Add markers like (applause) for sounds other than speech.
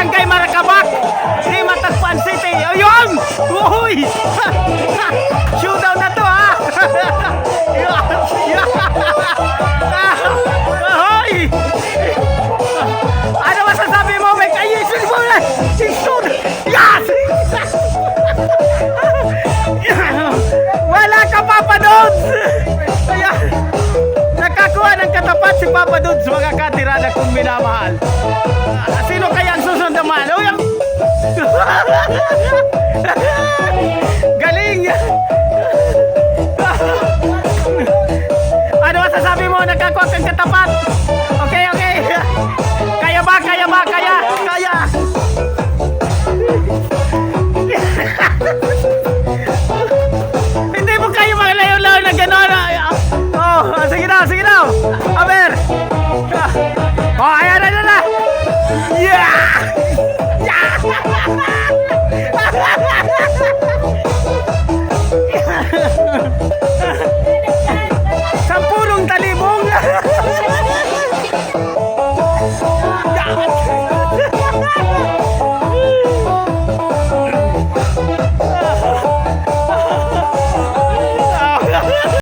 Barangay Maracabak, Lima Tagpuan City. Ayun! Uy! (laughs) Shootout na to ha! (laughs) Ahoy! Ano masasabi mo? May kayisin mo na! Singsun! Yes! (laughs) Wala ka Papa Dodds! Nakakuha ng katapat si Papa Dodds mga katirada kong minamahal. Galing! ano masasabi mo? Nakakuha kang katapat? Okay, okay. Kaya ba? Kaya ba? Kaya? Kaya! Hindi mo kayo maglayo-layo na gano'n. Oh, sige na, sige na. Aber. Oh, ayan ayan na. Yeah! (laughs) Sampurong talibong. (laughs) (laughs)